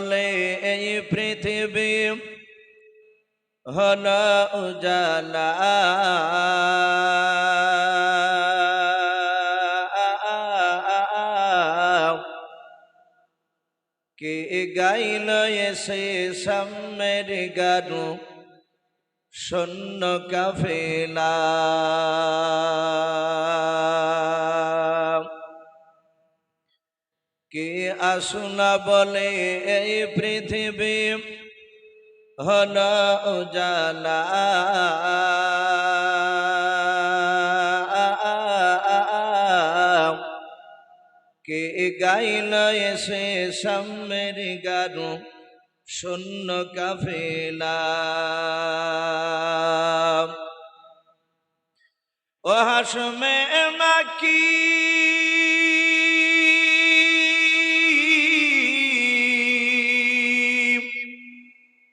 বলে এই পৃথিবী। হল উজালা। কে গাইল এসে সামের গানু শূন্য কাফেলা। কে আসুনা বলে এই পৃথিবী? হল উজালা। কে গাইল এসে সামের গানু শূন্য কাফেলা। ও হাসমে মাকি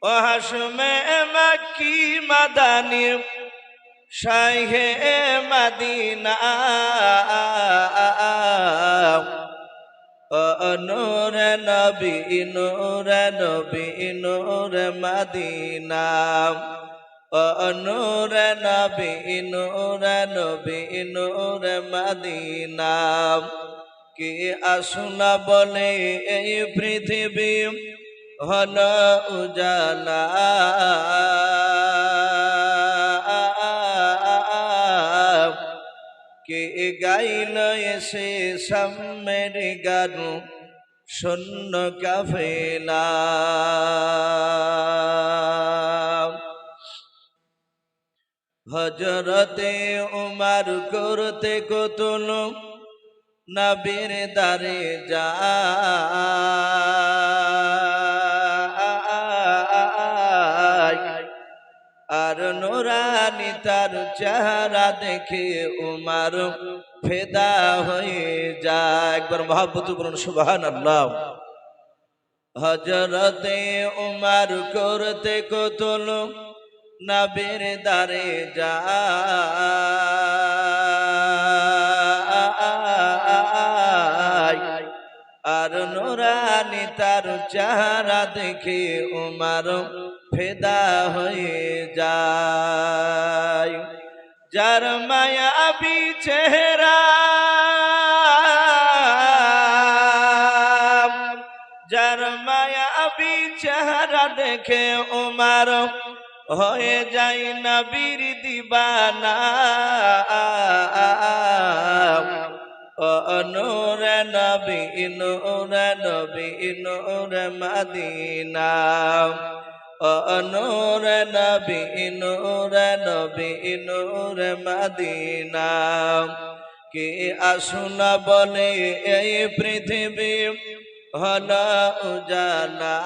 ও হাসমে মাকি মাদানি শাহে মদিনা নূর নবী নূর নবী, নূর মদিনা নূর নবী নূর নবী, নূর মদিনা। কে আসুনা বলে এই পৃথিবী হল উজালা। কে গাইল এসে সামের গানু, শূন্য কাফেলা। হজরতে উমার করতে কতল, নবীর দারে যা নোরানি তার চেহারা দেখে উমার ফেদা হয়ে যায়। একবার মহাব্বত বলুন সুবাহান হজরতে উমার করতে কতল নবীর দারে যা আর নোরানি তার চেহারা দেখে উমার ফেদা হয়ে যায়। যার মায়াবি চেহারা। যার মায়াবি চেহারা দেখে উমার হয়ে যায় নবীর দিবানা। নূর নবী নূর নবী, নূর মদিনা। নূর নবী নূর নবী, নূর মদিনা। কে আসুন বলে এই পৃথিবী, হল উজালা।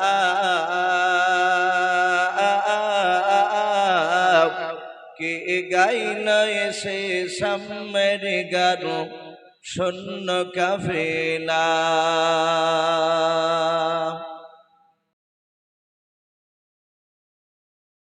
কে গাইল এসে সামের গানু শূন্য কাফেলা।